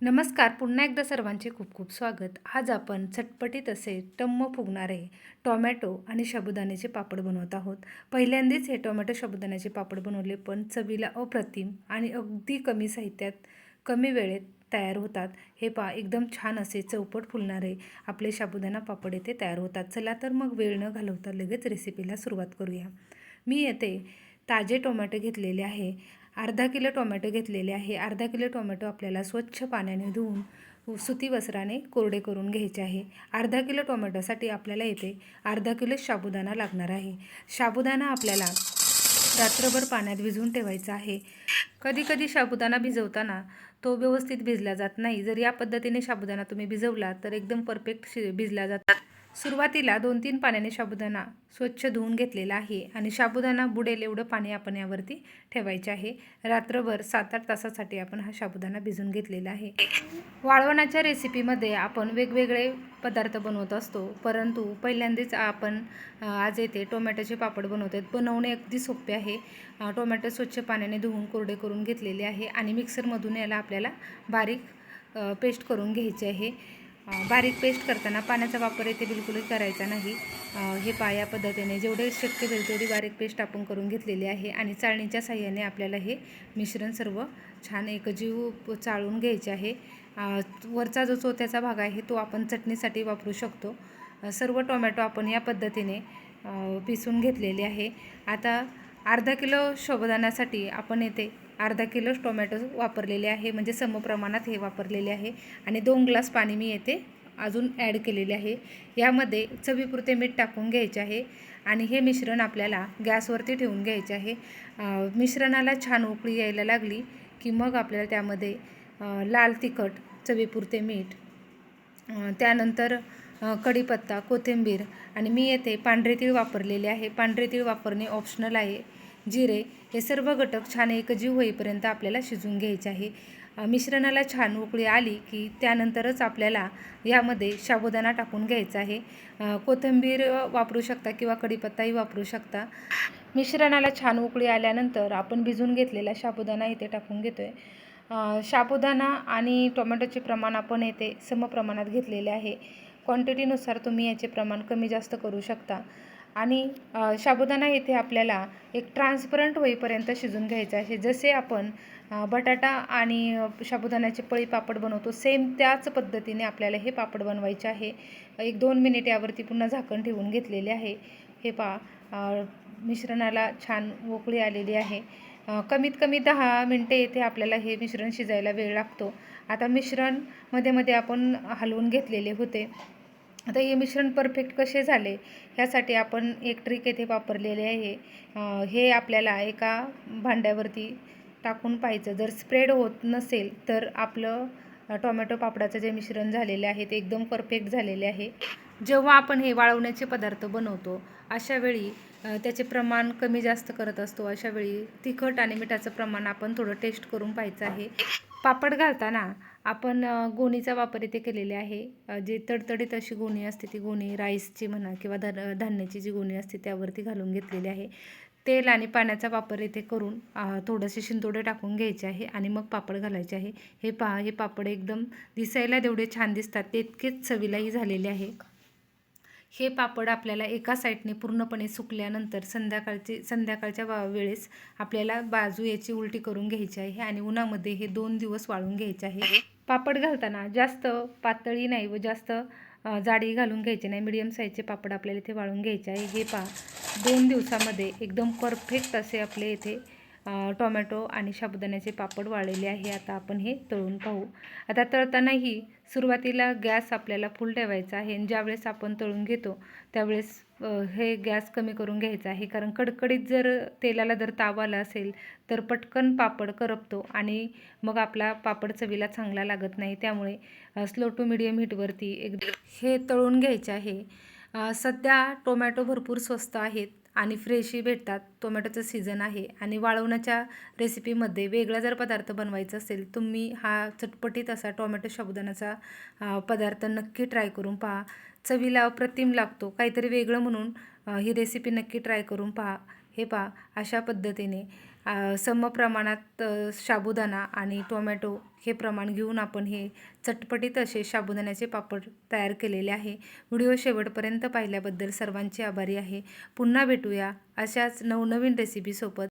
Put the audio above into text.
नमस्कार पुन्हा एकदा सर्वांचे खूप खूप स्वागत. आज आपण चटपटीत असे टम्म फुगणारे टोमॅटो आणि साबुदाण्याचे पापड बनवत आहोत. पहिल्यांदाच हे टोमॅटो साबुदाण्याचे पापड बनवले पण चवीला अप्रतिम आणि अगदी कमी साहित्यात कमी वेळेत तयार होतात. हे पा एकदम छान असे चौपट फुलणारे आपले साबुदाणा पापड येथे तयार होतात. चला तर मग वेळ न घालवता लगेच रेसिपीला सुरुवात करूया. मी येथे ताजे टोमॅटो घेतलेले आहे. अर्धा किलो टोमॅटो घेतलेले आहे. अर्धा किलो टोमॅटो आपल्याला स्वच्छ पाण्याने धुवून सुती वस्त्राने कोरडे करून घ्यायचे आहे. अर्धा किलो टोमॅटोसाठी आपल्याला येथे अर्धा किलो साबुदाणा लागणार आहे. साबुदाणा आपल्याला रात्रभर पाण्यात भिजवून ठेवायचा आहे. कधी कधी साबुदाणा भिजवताना तो व्यवस्थित भिजला जात नाही. जर या पद्धतीने साबुदाणा तुम्ही भिजवला तर एकदम परफेक्ट शि भिजला जातात सुरुवातीला दोन तीन पाण्याने साबुदाणा स्वच्छ धुवून घेतलेला आहे आणि साबुदाणा बुडेल एवढं पाणी आपण यावरती ठेवायचे आहे. रात्रभर सात आठ तासासाठी आपण हा साबुदाणा भिजून घेतलेला आहे. वाळवणाच्या रेसिपीमध्ये आपण वेगवेगळे पदार्थ बनवत असतो परंतु पहिल्यांदाच आपण आज येथे टोमॅटोचे पापड बनवत आहेत बनवणे अगदी सोपे आहे. टोमॅटो स्वच्छ पाण्याने धुवून कोरडे करून घेतलेले आहे आणि मिक्सरमधून याला आपल्याला बारीक पेस्ट करून घ्यायची आहे. बारीक पेस्ट करताना पाण्याचा वापर येथे बिलकुलही करायचा नाही. हे पा या पद्धतीने जेवढे शक्य होईल तेवढी बारीक पेस्ट आपण करून घेतलेली आहे आणि चाळणीच्या साह्याने आपल्याला हे मिश्रण सर्व छान एकजीव चाळून घ्यायचे आहे. वरचा जो चोथ्याचा भाग आहे तो आपण चटणीसाठी वापरू शकतो. सर्व टोमॅटो आपण या पद्धतीने पिसून घेतलेले आहे. आता अर्धा किलो शोभदानासाठी आपण येथे अर्धा किलो टोमॅटो वापरलेले आहे म्हणजे समप्रमाणात हे वापरलेले आहे. आणि दोन ग्लास पाणी मी येथे अजून ॲड केलेले आहे. यामध्ये चवीपुरते मीठ टाकून घ्यायचे आहे आणि हे मिश्रण आपल्याला गॅसवरती ठेवून घ्यायचे आहे. मिश्रणाला छान उकळी यायला लागली की मग आपल्याला त्यामध्ये लाल तिखट चवीपुरते मीठ त्यानंतर कढीपत्ता कोथिंबीर आणि मी येथे पांढरे तीळ वापरलेले आहे. पांढरे तीळ वापरणे ऑप्शनल आहे. जिरे हे सर्व घटक छान एकजीव होईपर्यंत आपल्याला शिजून घ्यायचे आहे. मिश्रणाला छान उकळी आली की त्यानंतरच आपल्याला यामध्ये साबुदाणा टाकून घ्यायचा आहे. कोथिंबीर वापरू शकता किंवा कढीपत्ताही वापरू शकता. मिश्रणाला छान उकळी आल्यानंतर आपण भिजून घेतलेला साबुदाणा इथे टाकून घेतो आहे साबुदाणा आणि टोमॅटोचे प्रमाण आपण येथे समप्रमाणात घेतलेले आहे. क्वांटिटीनुसार तुम्ही याचे प्रमाण कमी जास्त करू शकता. आणि साबुदाणा येथे आपल्याला एक ट्रान्सपरंट होईपर्यंत शिजून घ्यायचं आहे. जसे आपण बटाटा आणि साबुदाण्याचे पळी पापड बनवतो सेम त्याच पद्धतीने आपल्याला हे पापड बनवायचे आहे. एक दोन मिनिट यावरती पुन्हा झाकण ठेवून घेतलेले आहे. हे पा मिश्रणाला छान उकळी आलेली आहे. कमीत कमी दहा मिनटे येथे आपल्याला हे मिश्रण शिजायला वेळ लागतो. आता मिश्रणमध्ये मध्ये आपण हलवून घेतलेले होते. आता हे मिश्रण परफेक्ट कसे झाले ह्यासाठी आपण एक ट्रिक येथे वापरलेले आहे. हे आपल्याला एका भांड्यावरती टाकून पाहायचं. जर स्प्रेड होत नसेल तर आपलं टोमॅटो पापडाचं जे मिश्रण झालेले आहे ते एकदम परफेक्ट झालेले आहे. जेव्हा आपण हे वाळवण्याचे पदार्थ बनवतो अशा वेळी त्याचे प्रमाण कमी जास्त करत असतो. अशा वेळी तिखट आणि मिठाचं प्रमाण आपण थोडं टेस्ट करून पाहायचं आहे. पापड घालताना आपण गोणीचा वापर इथे केलेले आहे. जे तडतडीत अशी गोणी असते ती गोणी राईसची म्हणा किंवा धन धान्याची जी गोणी असते त्यावरती घालून घेतलेली आहे. तेल आणि पाण्याचा वापर इथे करून अ, थोडेसे शिंतोडे टाकून घ्यायचे आहे आणि मग पापड घालायचे आहे. हे पहा हे पापड एकदम दिसायला जेवढे छान दिसतात तितकेच चवीलाही झालेले आहे. हे पापड आपल्याला एका साईडने पूर्णपणे सुकल्यानंतर संध्याकाळची संध्याकाळच्या वा वेळेस आपल्याला बाजू याची उलटी करून घ्यायची आहे आणि उन्हामध्ये हे दोन दिवस वाळून घ्यायचे आहे. पापड घालताना जास्त पातळी नाही व जास्त जाडी घालून घ्यायचे नाही. मिडियम साईजचे पापड आपल्याला इथे वाळून घ्यायचे आहे. हे पा दोन दिवसामध्ये एकदम परफेक्ट असे आपले इथे टोमॅटो आणि साबुदाण्याचे पापड वाळलेले आहे. आता आपण हे तळून पाहू. आता तळतानाही सुरुवातीला गॅस आपल्याला फुल ठेवायचा आहे. आणि ज्यावेळेस आपण तळून घेतो त्यावेळेस हे गॅस कमी करून घ्यायचा आहे. कारण कडकडीत जर तेलाला जर ताव आला असेल तर पटकन पापड करपतो आणि मग आपला पापड चवीला चांगला लागत नाही. त्यामुळे स्लो टू मिडियम हीटवरती एक हे तळून घ्यायचे आहे. सध्या टोमॅटो भरपूर स्वस्त आहेत. आणि फ्रेशही भेटतात. टोमॅटोचं सीझन आहे आणि वाळवण्याच्या रेसिपीमध्ये वेगळा जर पदार्थ बनवायचा असेल तुम्ही हा चटपटीत असा टोमॅटो साबुदाण्याचा पदार्थ नक्की ट्राय करून पहा. चवीला अप्रतिम लागतो. काहीतरी वेगळं म्हणून ही रेसिपी नक्की ट्राय करून पहा. हे पहा अशा पद्धतीने सम समप्रमाणात साबुदाणा आणि टोमॅटो हे प्रमाण घेऊन आपण हे चटपटीत असे साबुदाण्याचे पापड तयार केलेले आहे. व्हिडिओ शेवटपर्यंत पाहिल्याबद्दल सर्वांचे आभारी आहे. पुन्हा भेटूया अशाच नवनवीन रेसिपीसोबत